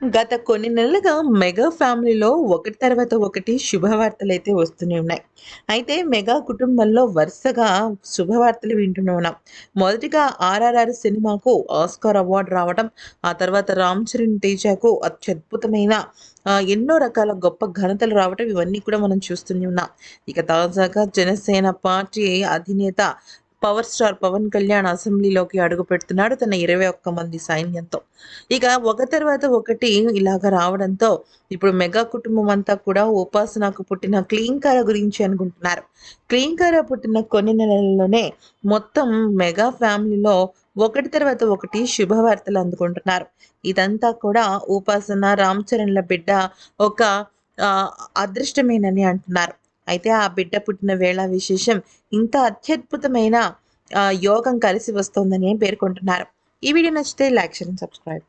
గత కొన్ని నెలలుగా మెగా ఫ్యామిలీలో ఒకటి తర్వాత ఒకటి శుభవార్తలు అయితే వస్తూనే ఉన్నాయి. అయితే మెగా కుటుంబంలో వరుసగా శుభవార్తలు వింటూనే ఉన్నాం. మొదటిగా ఆర్ఆర్ఆర్ సినిమాకు ఆస్కార్ అవార్డు రావడం ఆ తర్వాత రామ్ చరణ్ తేజాకు అత్యద్భుతమైన ఎన్నో రకాల గొప్ప ఘనతలు రావటం ఇవన్నీ కూడా మనం చూస్తూనే ఉన్నాం. ఇక తాజాగా జనసేన పార్టీ అధినేత పవర్ స్టార్ పవన్ కళ్యాణ్ అసెంబ్లీలోకి అడుగు పెడుతున్నాడు తన ఇరవై ఒక్క మంది సైన్యంతో. ఇక ఒక తర్వాత ఒకటి ఇలాగ రావడంతో ఇప్పుడు మెగా కుటుంబం అంతా కూడా ఉపాసనకు పుట్టిన క్లీంకార గురించి అనుకుంటున్నారు. క్లీంకార పుట్టిన కొన్ని నెలల్లోనే మొత్తం మెగా ఫ్యామిలీలో ఒకటి తర్వాత ఒకటి శుభవార్తలు అందుకుంటున్నారు. ఇదంతా కూడా ఉపాసన రామ్ చరణ్ల బిడ్డ ఒక అదృష్టమేనని అంటున్నారు. అయితే ఆ బిడ్డ పుట్టిన వేళ విశేషం ఇంత అత్యద్భుతమైన ఆ, యోగం కలిసి వస్తోందని పేర్కొంటున్నారు. ఈ వీడియో నచ్చితే లైక్ చేయండి సబ్స్క్రైబ్.